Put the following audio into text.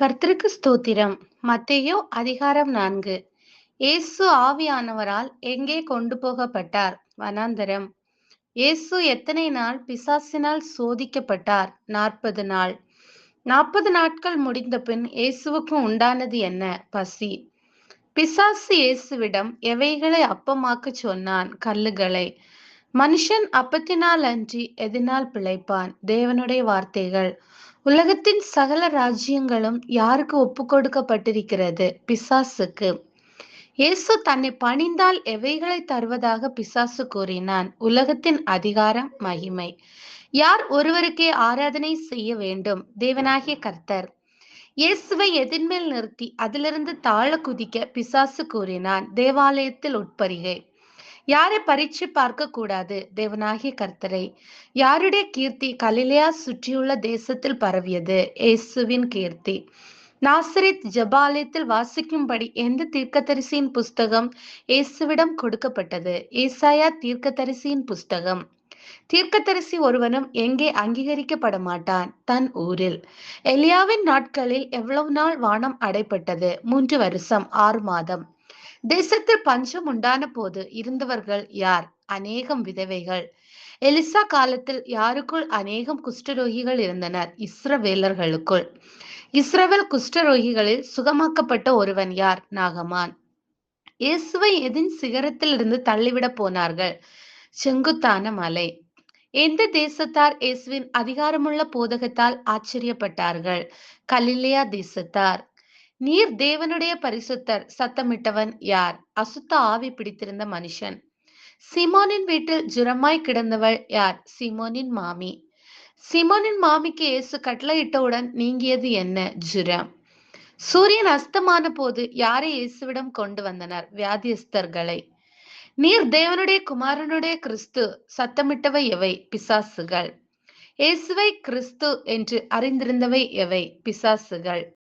கர்த்தருக்கு ஸ்தோத்திரம். மத்தையோ அதிகாரம் நான்கு. இயேசு ஆவியானவரால் எங்கே கொண்டு போகப்பட்டார்? வனாந்தரம். இயேசு எத்தனை நாள் பிசாசினால் சோதிக்கப்பட்டார்? நாற்பது நாள். நாற்பது நாட்கள் முடிந்த பின் இயேசுவுக்கு உண்டானது என்ன? பசி. பிசாசு இயேசுவிடம் எவைகளை அப்பமாக்கச் சொன்னான்? கல்லுகளை. மனுஷன் அப்பத்தினால் அன்றி எதினால் பிழைப்பான். தேவனுடைய வார்த்தைகள். உலகத்தின் சகல ராஜ்யங்களும் யாருக்கு ஒப்பு கொடுக்கப்பட்டிருக்கிறது? பிசாசுக்கு. இயேசு தன்னை பணிந்தால் எவைகளை தருவதாக பிசாசு கூறினான். உலகத்தின் அதிகாரம் மகிமை. யார் ஒருவருக்கே ஆராதனை செய்ய வேண்டும்? தேவனாகிய கர்த்தர். இயேசுவை எதிர்மேல் நிறுத்தி அதிலிருந்து தாழ குதிக்க பிசாசு கூறினான். தேவாலயத்தில் உட்பரிகை. யாரை பரீட்சை பார்க்க கூடாது தேவனாகிய கர்த்தரை? யாருடைய கீர்த்தி கலிலையா சுற்றியுள்ள தேசத்தில் பரவியது? இயேசுவின் கீர்த்தி. நாசரித் ஜபாலயத்தில் வாசிக்கும்படி எந்த தீர்க்கதரிசியின் புஸ்தகம் இயேசுவிடம் கொடுக்கப்பட்டது? ஏசாயா தீர்க்கதரிசியின் புஸ்தகம். தீர்க்கதரிசி ஒருவனும் எங்கே அங்கீகரிக்கப்பட மாட்டான் தன் ஊரில். எலியாவின் நாட்களில் எவ்வளவு நாள் வானம் அடைப்பட்டது? மூன்று வருஷம் ஆறு மாதம். தேசத்தில் பஞ்சம் உண்டான போது இருந்தவர்கள் யார்? அநேகம் விதவைகள். எலிசா காலத்தில் யாருக்குள் அநேகம் குஷ்டரோகிகள் இருந்தனர்? இஸ்ரவேலர்களுக்குள். இஸ்ரவேல் குஷ்டரோகிகளில் சுகமாக்கப்பட்ட ஒருவன் யார்? நாகமான். இயேசுவை எதின் சிகரத்தில் இருந்து தள்ளிவிட போனார்கள்? செங்குத்தான மலை. எந்த தேசத்தார் இயேசுவின் அதிகாரமுள்ள போதகத்தால் ஆச்சரியப்பட்டார்கள்? கலிலியா தேசத்தார். நீர் தேவனுடைய பரிசுத்தர் சத்தமிட்டவன் யார்? அசுத்த ஆவி பிடித்திருந்த மனுஷன். சிமோனின் வீட்டில் ஜுரமாய் கிடந்தவள் யார்? சிமோனின் மாமி. சிமோனின் மாமிக்கு இயேசு கட்டளையிட்டவுடன் நீங்கியது என்ன? ஜுரம். சூரியன் அஸ்தமான போது யாரை இயேசுவிடம் கொண்டு வந்தனர்? வியாதியஸ்தர்களை. நீர் தேவனுடைய குமாரனுடைய கிறிஸ்து சத்தமிட்டவை எவை? பிசாசுகள். இயேசுவை கிறிஸ்து என்று அறிந்திருந்தவை எவை? பிசாசுகள்.